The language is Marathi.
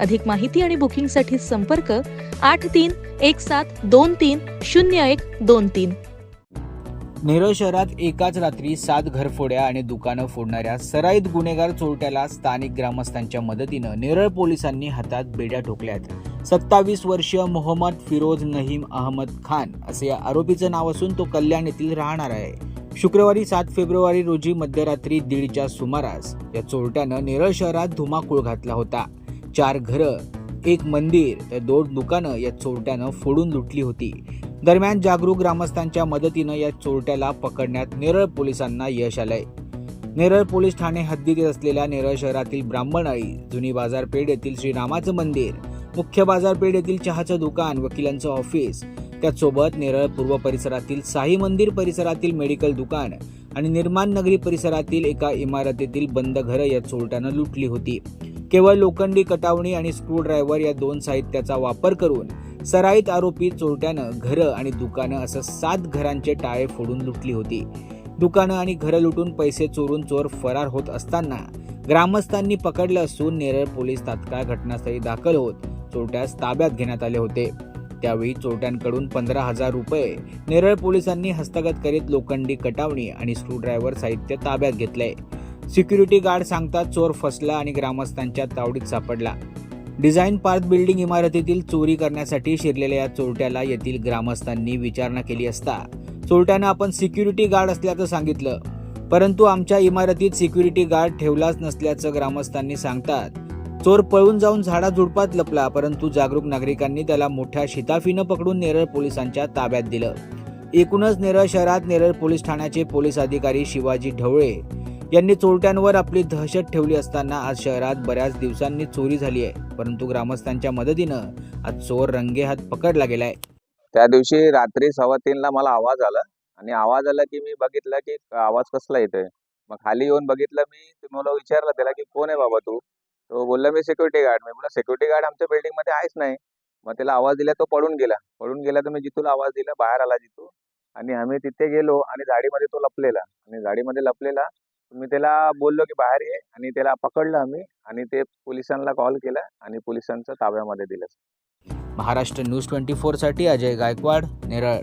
अधिक माहिती आणि बुकिंगसाठी संपर्क आठ तीन एक सात दोन तीन शून्य एक दोन तीन. नेरळ शहरात एकाच रात्री सात घरफोड्या आणि दुकानं फोडणाऱ्या सराईत गुन्हेगार चोरट्याला स्थानिक ग्रामस्थांच्या मदतीनं नेरळ पोलिसांनी हातात बेड्या ठोकल्यात. सत्तावीस वर्षीय मोहम्मद फिरोज नहीम अहमद खान असे या आरोपीचं नाव असून तो कल्याण येथील राहणार आहे. शुक्रवारी सात फेब्रुवारी रोजी मध्यरात्री दीडच्या सुमारास या चोरट्यानं नेरळ शहरात धुमाकूळ घातला होता. चार घरं एक मंदिर तर दोन दुकानं या चोरट्यानं फोडून लुटली होती. दरम्यान जागरूक ग्रामस्थांच्या मदतीनं या चोरट्याला पकडण्यात नेरळ पोलिसांना यश आलंय. नेरळ पोलीस ठाणे हद्दीत असलेल्या नेरळ शहरातील ब्राह्मणआळी जुनी बाजारपेठ येथील श्रीरामाचं मंदिर मुख्य बाजारपेठ येथील चहाचं दुकान वकिलांचं ऑफिस त्याचसोबत नेरळ पूर्व परिसरातील साई मंदिर परिसरातील मेडिकल दुकान आणि निर्माण नगरी परिसरातील एका इमारतीतील बंद घरं या चोरट्यानं लुटली होती. केवळ लोखंडी कटावणी आणि स्क्रूड्रायव्हर या दोन साहित्याचा वापर करून सराईत आरोपी चोरट्यानं घरं आणि दुकानं असं सात घरांचे टाळे फोडून लुटली होती. दुकानं आणि घरं लुटून पैसे चोरून चोर फरार होत असताना ग्रामस्थांनी पकडलं असून नेरळ पोलीस तात्काळ घटनास्थळी दाखल होत चोरट्यास ताब्यात घेण्यात आले होते. त्यावेळी चोरट्यांकडून पंधरा हजार रुपये नेरळ पोलिसांनी हस्तगत करीत लोखंडी कटावणी आणि स्क्रूड्रायव्हर साहित्य ताब्यात घेतलंय. सिक्युरिटी गार्ड सांगतात चोर फसला आणि ग्रामस्थांच्या तावडीत सापडला. डिझाईन पार्क बिल्डिंग इमारतीतील चोरी करण्यासाठी शिरलेल्या या चोरट्याला येथील ग्रामस्थांनी विचारणा केली असता चोरट्यानं आपण सिक्युरिटी गार्ड असल्याचं सांगितलं. परंतु आमच्या इमारतीत सिक्युरिटी गार्ड ठेवलाच नसल्याचं ग्रामस्थांनी सांगतात. चोर पळून जाऊन झाडाझुडपात लपला परंतु जागरूक नागरिकांनी त्याला मोठ्या शिताफीनं पकडून नेरळ पोलिसांच्या ताब्यात दिलं. एकूणच नेरळ शहरात नेरळ पोलीस ठाण्याचे पोलीस अधिकारी शिवाजी ढवळे यांनी चोरट्यांवर आपली दहशत ठेवली असताना आज शहरात बऱ्याच दिवसांनी चोरी झाली आहे. परंतु ग्रामस्थांच्या मदतीनं आज चोर रंगेहात पकडला गेलाय. त्या दिवशी रात्री सव्वा तीनला मला आवाज आला आणि आवाज आला की मी बघितलं की आवाज कसला येतोय. मग खाली येऊन बघितलं मी मला विचारलं त्याला की कोण आहे बाबा तू? तो बोलला मी सिक्युरिटी गार्ड मी बोला सिक्युरिटी गार्ड आमच्या बिल्डिंगमध्ये आहेच नाही. मग त्याला आवाज दिला तो पळून गेला. पळून गेला तर मी जितूला आवाज दिला बाहेर आला जितू आणि आम्ही तिथे गेलो आणि झाडीमध्ये तो लपलेला. आणि झाडीमध्ये लपलेला मी त्याला बोललो की बाहेर ये आणि त्याला पकडलं आम्ही आणि ते पोलिसांना कॉल केला आणि पोलिसांचं ताब्यामध्ये दिलं. महाराष्ट्र न्यूज ट्वेंटी साठी अजय गायकवाड नेरळ.